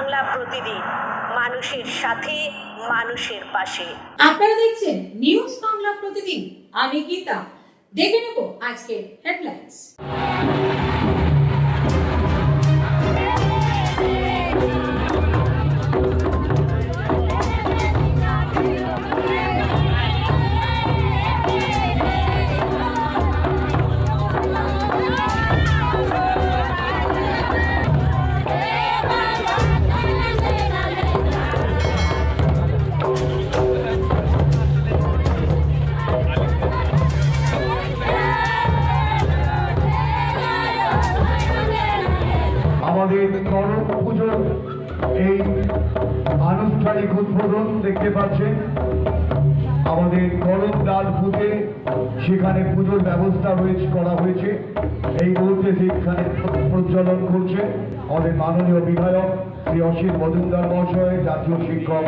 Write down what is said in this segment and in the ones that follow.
বাংলা প্রতিদিন মানুষের সাথে, মানুষের পাশে। আপনারা দেখছেন নিউজ বাংলা প্রতিদিন। আমি গীতা। দেখে নেব আজকের হেডলাইন্স আমাদের করম পুজোর এই আনুষ্ঠানিক উদ্বোধন দেখতে পাচ্ছেন। আমাদের করম ডাল পুজে সেখানে পুজোর ব্যবস্থা হয়েছে করা হয়েছে। এই মুহূর্তে সেখানে প্রজ্বলন করছে, আমাদের মাননীয় বিধায়ক শ্রী অসিত মজুমদার মহাশয়, জাতীয় শিক্ষক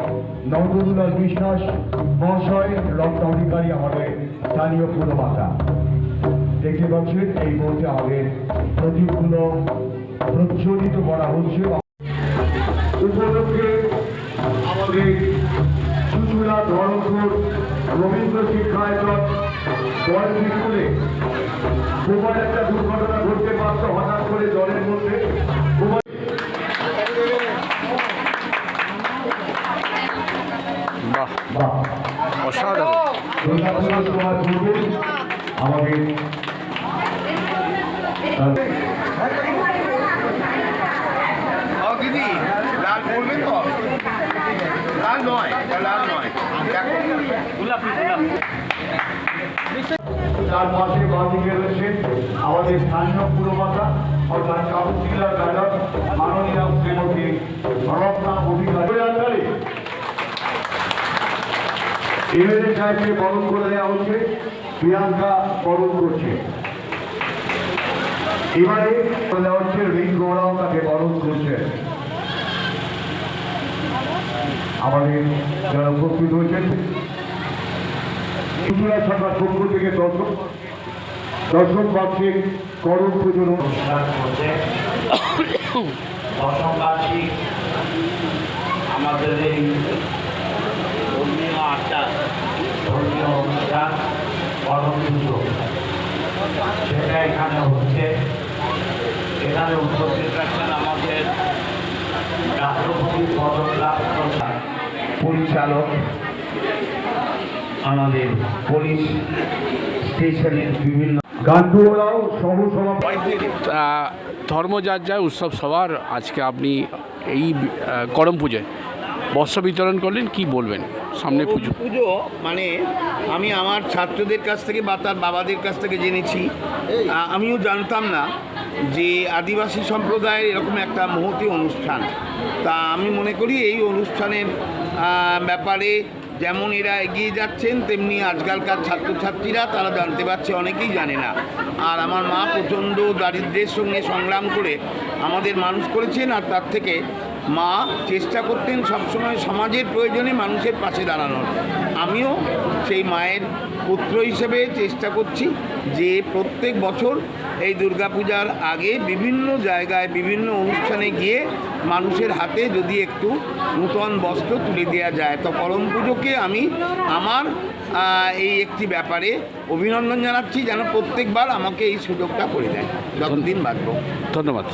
নবদুলাল বিশ্বাস মহাশয়, রক্ত অধিকারী আমাদের স্থানীয় পুরমাতা দেখতে পাচ্ছেন, এই মুহূর্তে আমাদের প্রদীপগুলো প্রজ্বলিত করা হচ্ছে উপলক্ষে আমাদের চুচুড়া ধরমপুর রবীন্দ্র শিক্ষায়তন বয়েজ স্কুলে বোমার একটা দুর্ঘটনা ঘটতে পারত হঠাৎ করে জলের মধ্যে অসাধারণ। আমাদের তার পাশে বাঁদিকে রয়েছে আমাদের স্থানীয় পুরমাতা অর্থাৎ কাউন্সিলর ম্যাডাম মাননীয় শ্রীমতী রত্না অধিকারী। এমএলএ সাহেবকে বরণ করে দেওয়া হচ্ছে প্রিয়াঙ্কা বরণ করছে। এবারে দেওয়া হচ্ছে রিং গৌড়াও তাকে বরণ করছে। আমাদের যারা উপস্থিত হয়েছেন ত্রিপুরা সরকার পক্ষ থেকে দর্শক দর্শক বাক্সে করণ পুজোর অনুষ্ঠান করছে দশমবার্ষিক আমাদের এই ধর্মীয় আচার ধর্মীয় অনুষ্ঠান, করণ পুজো। সেটা এখানে হচ্ছে। এখানে উপস্থিত রাখছেন আমাদের রাষ্ট্রপতি পদপ্রাপ্ত পরিচালক আমাদের পুলিশ স্টেশনের বিভিন্ন ধর্ম যার যায় উৎসব সবার আজকে আপনি এই করম পুজোয় বস্ত্র বিতরণ করলেন কি বলবেন? সামনে পুজো। পুজো মানে আমি আমার ছাত্রদের কাছ থেকে বা তার বাবাদের কাছ থেকে জেনেছি। আমিও জানতাম না যে আদিবাসী সম্প্রদায়ের এরকম একটা মহতি অনুষ্ঠান। তা আমি মনে করি এই অনুষ্ঠানের ব্যাপারে যেমন এরা এগিয়ে যাচ্ছেন, তেমনি আজকালকার ছাত্রছাত্রীরা তারা জানতে পারছে, অনেকেই জানে না। আর আমার মা প্রচণ্ড দারিদ্র্যের সঙ্গে সংগ্রাম করে আমাদের মানুষ করেছেন, আর তার থেকে মা চেষ্টা করতেন সবসময় সমাজের প্রয়োজনে মানুষের পাশে দাঁড়ানোর। আমিও সেই মায়ের পুত্র হিসেবে চেষ্টা করছি যে প্রত্যেক বছর এই দুর্গাপূজার আগে বিভিন্ন জায়গায়, বিভিন্ন অনুষ্ঠানে গিয়ে মানুষের হাতে যদি একটু নূতন বস্ত্র তুলে দেওয়া যায় তো করম পুজোকে আমি আমার এই একটি ব্যাপারে অভিনন্দন জানাচ্ছি যেন প্রত্যেকবার আমাকে এই সুযোগটা করে দেয়। যতদিন বাঁচব। ধন্যবাদ।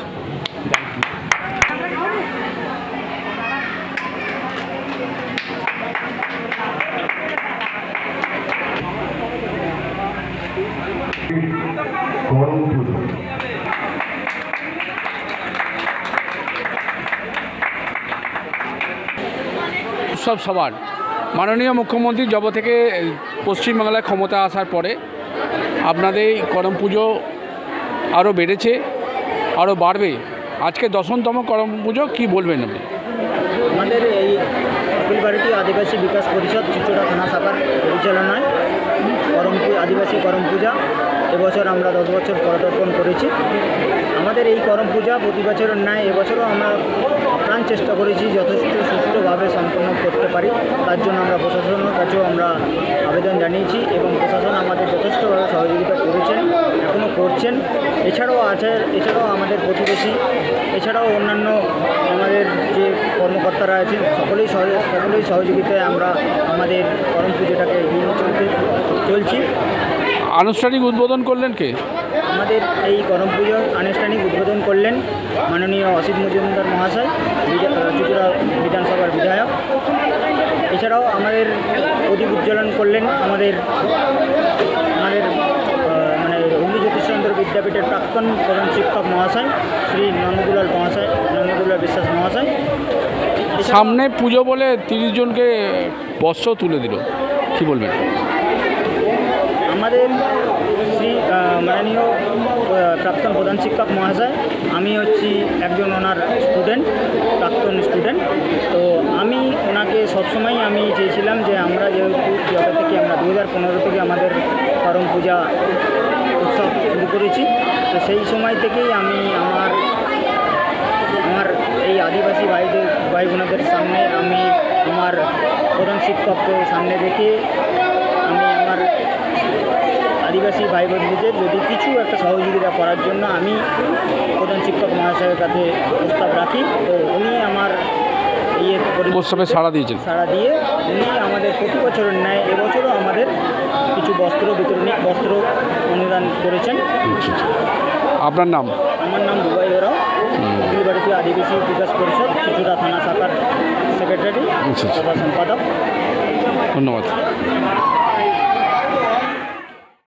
গরম পুজো। উৎসব সবার। মাননীয় মুখ্যমন্ত্রী জব থেকে পশ্চিমবাংলায় ক্ষমতা আসার পরে আপনাদের এই করম পুজো আরও বেড়েছে আরও বাড়বে। আজকে দশমতম করম পুজো, কী বলবেন আপনি? আমাদের এই কপিলবাড়িটি আদিবাসী বিকাশ পরিষদ চিচুড়া থানা শাখার পরিচালনায় করম আদিবাসী করম পূজা এবছর আমরা দশ বছর পদার্পণ করেছি। আমাদের এই করম পূজা প্রতি বছরের ন্যায় এবছরও আমরা চেষ্টা করেছি যথেষ্ট সুষ্ঠুভাবে সম্পন্ন করতে পারি। তার জন্য আমরা প্রশাসনের কাছেও আমরা আবেদন জানিয়েছি এবং প্রশাসন আমাদের যথেষ্টভাবে সহযোগিতা করেছেন এখনও করছেন। এছাড়াও আছে, এছাড়াও আমাদের প্রতিবেশী, এছাড়াও অন্যান্য আমাদের যে কর্মকর্তারা আছেন, সকলেই সকলেই সহযোগিতায় আমরা আমাদের করম পুজোটাকে চলতে, চলছি। আনুষ্ঠানিক উদ্বোধন করলেন কে? আমাদের এই করম পুজোর আনুষ্ঠানিক উদ্বোধন করলেন মাননীয় অসিত মজুমদার মহাশয় ত্রিপুরা বিধানসভার বিধায়ক। এছাড়াও আমাদের প্রদীপ উজ্জ্বলন করলেন আমাদের আমাদের মানে হুগলি জ্যোতিষচন্দ্র বিদ্যাপীঠের প্রাক্তন প্রধান শিক্ষক মহাশয় শ্রী নন্দদুলাল মহাশয় নন্দদুলাল বিশ্বাস মহাশয়। সামনে পুজো বলে তিরিশ জনকে বস্ত্র তুলে দিল। কি বলবেন? আমাদের শ্রী মাননীয় প্রাক্তন প্রধান শিক্ষক মহাশয়। আমি হচ্ছি একজন ওনার স্টুডেন্ট প্রাক্তন স্টুডেন্ট তো আমি ওনাকে সবসময় আমি চেয়েছিলাম যে আমরা যেহেতু যবে থেকে আমরা দু হাজার পনেরো থেকে আমাদের করম পূজা উৎসব শুরু করেছি, তো সেই সময় থেকেই আমি আমার আমার এই আদিবাসী ভাইদের ভাই বোনেদের সামনে আমি আমার প্রধান শিক্ষককে সামনে রেখে আমি আমার আদিবাসী ভাই বোনদের যদি কিছু একটা সহযোগিতা করার জন্য আমি প্রধান শিক্ষক মহাশয়ের কাছে প্রস্তাব রাখি তো উনি আমার ইয়ে প্রস্তাবে সাড়া দিয়েছেন। সাড়া দিয়ে উনি আমাদের প্রতি বছরের ন্যায় এবছরও আমাদের কিছু বস্ত্র বিতরণী বস্ত্র অনুদান করেছেন। আপনার নাম? আমার নাম দুবাই ওরাও। বিলবাড়িতে আদিবাসী বিকাশ পরিষদ চিচুড়া থানা শাখার সেক্রেটারি আচ্ছা, আচ্ছা। সম্পাদক। ধন্যবাদ।